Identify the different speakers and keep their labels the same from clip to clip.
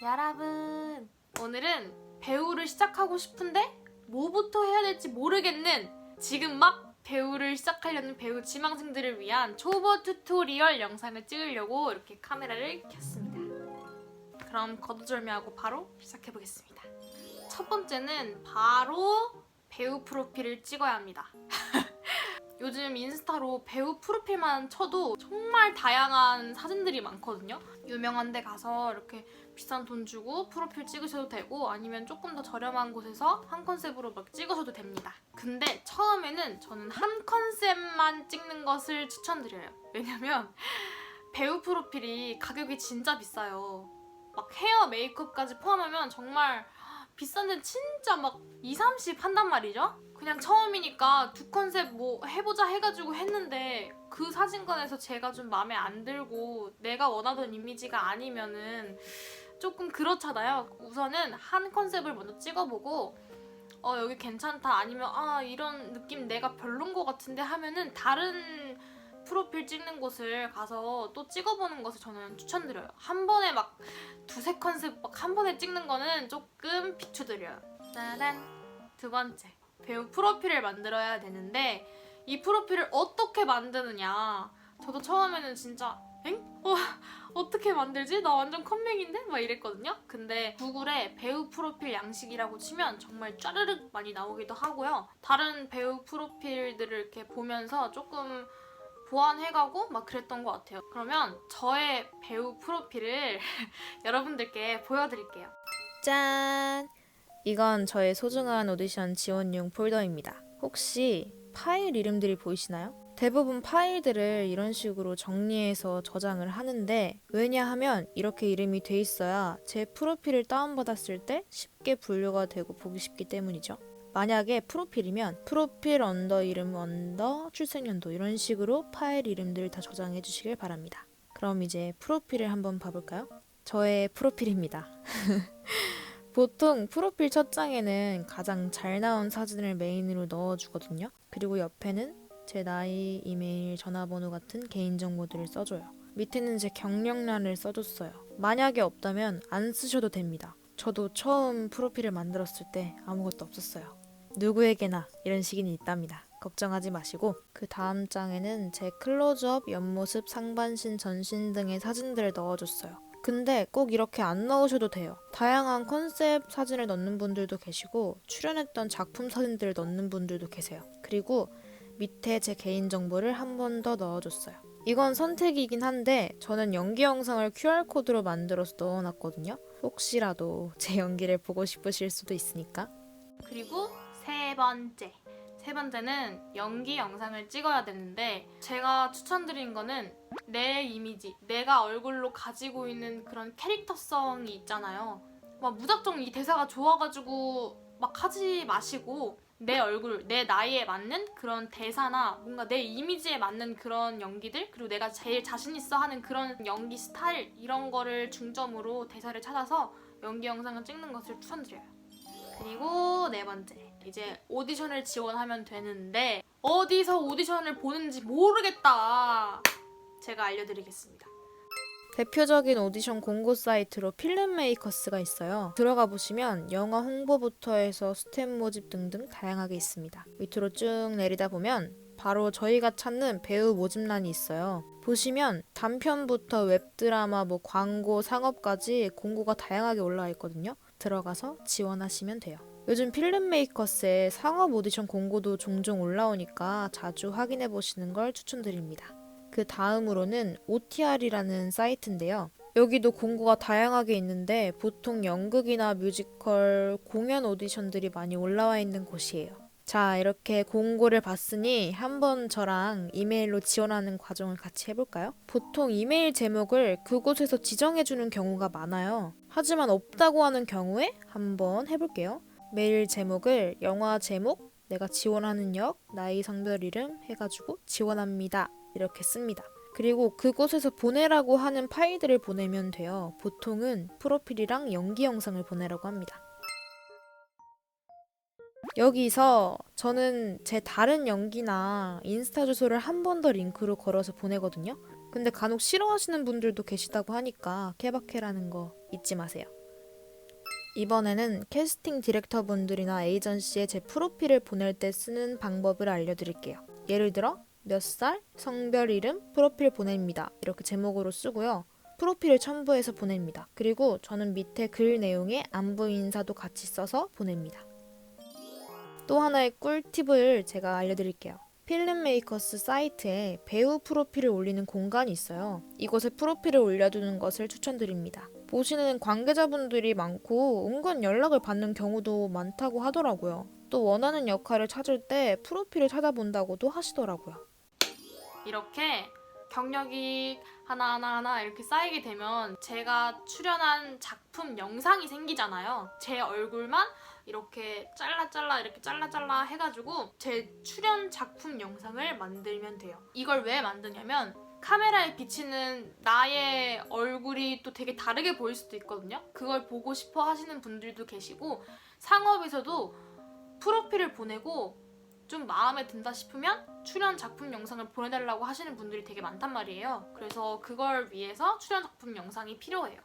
Speaker 1: 여러분 오늘은 배우를 시작하고 싶은데 뭐부터 해야 될지 모르겠는 지금 막 배우를 시작하려는 배우 지망생들을 위한 초보 튜토리얼 영상을 찍으려고 이렇게 카메라를 켰습니다. 그럼 거두절미하고 바로 시작해 보겠습니다. 첫 번째는 바로 배우 프로필을 찍어야 합니다. 요즘 인스타로 배우 프로필만 쳐도 정말 다양한 사진들이 많거든요. 유명한 데 가서 이렇게 비싼 돈 주고 프로필 찍으셔도 되고 아니면 조금 더 저렴한 곳에서 한 컨셉으로 막 찍으셔도 됩니다. 근데 처음에는 저는 한 컨셉만 찍는 것을 추천드려요. 왜냐면 배우 프로필이 가격이 진짜 비싸요. 막 헤어 메이크업까지 포함하면 정말 비싼데 진짜 막 2, 30 한단 말이죠? 그냥 처음이니까 두 컨셉 뭐 해보자 해가지고 했는데 그 사진관에서 제가 좀 마음에 안 들고 내가 원하던 이미지가 아니면은 조금 그렇잖아요. 우선은 한 컨셉을 먼저 찍어보고 어 여기 괜찮다 아니면 아 이런 느낌 내가 별론 것 같은데 하면은 다른 프로필 찍는 곳을 가서 또 찍어보는 것을 저는 추천드려요. 한 번에 막 두세 컨셉 막 한 번에 찍는 거는 조금 비추드려요. 짜란 두 번째 배우 프로필을 만들어야 되는데 이 프로필을 어떻게 만드느냐 저도 처음에는 진짜 엥? 어, 어떻게 만들지? 나 완전 컴맹인데? 막 이랬거든요. 근데 구글에 배우 프로필 양식이라고 치면 정말 짜르륵 많이 나오기도 하고요. 다른 배우 프로필들을 이렇게 보면서 조금 보완해가고 막 그랬던 것 같아요. 그러면 저의 배우 프로필을 여러분들께 보여드릴게요.
Speaker 2: 짠! 이건 저의 소중한 오디션 지원용 폴더입니다. 혹시 파일 이름들이 보이시나요? 대부분 파일들을 이런 식으로 정리해서 저장을 하는데 왜냐하면 이렇게 이름이 돼 있어야 제 프로필을 다운받았을 때 쉽게 분류가 되고 보기 쉽기 때문이죠. 만약에 프로필이면 프로필 언더 이름 언더 출생연도 이런 식으로 파일 이름들을 다 저장해 주시길 바랍니다. 그럼 이제 프로필을 한번 봐볼까요? 저의 프로필입니다. 보통 프로필 첫 장에는 가장 잘 나온 사진을 메인으로 넣어주거든요. 그리고 옆에는 제 나이, 이메일, 전화번호 같은 개인정보들을 써줘요. 밑에는 제 경력란을 써줬어요. 만약에 없다면 안 쓰셔도 됩니다. 저도 처음 프로필을 만들었을 때 아무것도 없었어요. 누구에게나 이런 시기는 있답니다. 걱정하지 마시고 그 다음 장에는 제 클로즈업, 옆모습, 상반신, 전신 등의 사진들을 넣어줬어요. 근데 꼭 이렇게 안 넣으셔도 돼요. 다양한 컨셉 사진을 넣는 분들도 계시고 출연했던 작품 사진들을 넣는 분들도 계세요. 그리고 밑에 제 개인 정보를 한 번 더 넣어줬어요. 이건 선택이긴 한데 저는 연기 영상을 QR코드로 만들어서 넣어놨거든요. 혹시라도 제 연기를 보고 싶으실 수도 있으니까.
Speaker 1: 그리고 세 번째. 세 번째는 연기 영상을 찍어야 되는데 제가 추천드린 거는 내 이미지, 내가 얼굴로 가지고 있는 그런 캐릭터성이 있잖아요. 막 무작정 이 대사가 좋아가지고 막 하지 마시고 내 얼굴, 내 나이에 맞는 그런 대사나 뭔가 내 이미지에 맞는 그런 연기들 그리고 내가 제일 자신 있어 하는 그런 연기 스타일 이런 거를 중점으로 대사를 찾아서 연기 영상을 찍는 것을 추천드려요. 그리고 네 번째 이제 오디션을 지원하면 되는데 어디서 오디션을 보는지 모르겠다 제가 알려드리겠습니다
Speaker 2: 대표적인 오디션 공고 사이트로 필름메이커스가 있어요. 들어가 보시면 영화 홍보부터 해서 스텝 모집 등등 다양하게 있습니다. 밑으로 쭉 내리다 보면 바로 저희가 찾는 배우 모집란이 있어요. 보시면 단편부터 웹드라마, 뭐 광고, 상업까지 공고가 다양하게 올라와 있거든요. 들어가서 지원하시면 돼요. 요즘 필름메이커스에 상업 오디션 공고도 종종 올라오니까 자주 확인해 보시는 걸 추천드립니다. 그 다음으로는 OTR이라는 사이트인데요. 여기도 공고가 다양하게 있는데 보통 연극이나 뮤지컬, 공연 오디션들이 많이 올라와 있는 곳이에요. 자, 이렇게 공고를 봤으니 한번 저랑 이메일로 지원하는 과정을 같이 해볼까요? 보통 이메일 제목을 그곳에서 지정해주는 경우가 많아요. 하지만 없다고 하는 경우에 한번 해볼게요. 메일 제목을 영화 제목, 내가 지원하는 역, 나이, 성별 이름 해가지고 지원합니다. 이렇게 씁니다. 그리고 그곳에서 보내라고 하는 파일들을 보내면 돼요. 보통은 프로필이랑 연기 영상을 보내라고 합니다. 여기서 저는 제 다른 연기나 인스타 주소를 한 번 더 링크로 걸어서 보내거든요. 근데 간혹 싫어하시는 분들도 계시다고 하니까 케바케라는 거 잊지 마세요. 이번에는 캐스팅 디렉터 분들이나 에이전시에 제 프로필을 보낼 때 쓰는 방법을 알려드릴게요. 예를 들어 몇 살, 성별 이름, 프로필 보냅니다. 이렇게 제목으로 쓰고요. 프로필을 첨부해서 보냅니다. 그리고 저는 밑에 글 내용에 안부 인사도 같이 써서 보냅니다. 또 하나의 꿀팁을 제가 알려드릴게요. 필름메이커스 사이트에 배우 프로필을 올리는 공간이 있어요. 이곳에 프로필을 올려두는 것을 추천드립니다. 보시는 관계자분들이 많고 은근 연락을 받는 경우도 많다고 하더라고요. 또 원하는 역할을 찾을 때 프로필을 찾아본다고도 하시더라고요.
Speaker 1: 이렇게 경력이 하나하나 하나 이렇게 쌓이게 되면 제가 출연한 작품 영상이 생기잖아요. 제 얼굴만 이렇게 잘라 잘라 이렇게 잘라 잘라 해가지고 제 출연 작품 영상을 만들면 돼요. 이걸 왜 만드냐면 카메라에 비치는 나의 얼굴이 또 되게 다르게 보일 수도 있거든요. 그걸 보고 싶어 하시는 분들도 계시고 상업에서도 프로필을 보내고 좀 마음에 든다 싶으면 출연 작품 영상을 보내달라고 하시는 분들이 되게 많단 말이에요. 그래서 그걸 위해서 출연 작품 영상이 필요해요.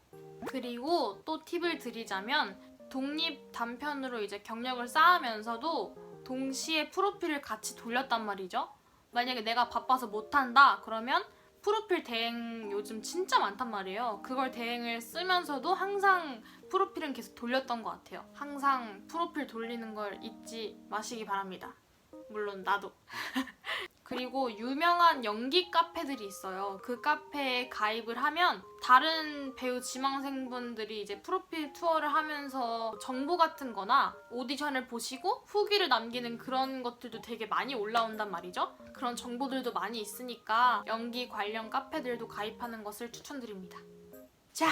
Speaker 1: 그리고 또 팁을 드리자면 독립 단편으로 이제 경력을 쌓으면서도 동시에 프로필을 같이 돌렸단 말이죠. 만약에 내가 바빠서 못한다 그러면 프로필 대행 요즘 진짜 많단 말이에요. 그걸 대행을 쓰면서도 항상 프로필은 계속 돌렸던 것 같아요. 항상 프로필 돌리는 걸 잊지 마시기 바랍니다. 물론 나도. 그리고 유명한 연기 카페들이 있어요. 그 카페에 가입을 하면 다른 배우 지망생분들이 이제 프로필 투어를 하면서 정보 같은 거나 오디션을 보시고 후기를 남기는 그런 것들도 되게 많이 올라온단 말이죠. 그런 정보들도 많이 있으니까 연기 관련 카페들도 가입하는 것을 추천드립니다. 자,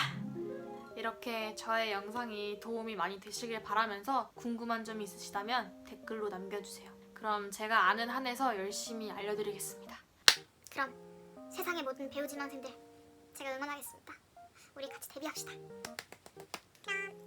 Speaker 1: 이렇게 저의 영상이 도움이 많이 되시길 바라면서 궁금한 점이 있으시다면 댓글로 남겨주세요. 그럼 제가 아는 한에서 열심히 알려드리겠습니다.
Speaker 3: 그럼 세상의 모든 배우 지망생들 제가 응원하겠습니다. 우리 같이 데뷔합시다. 안녕.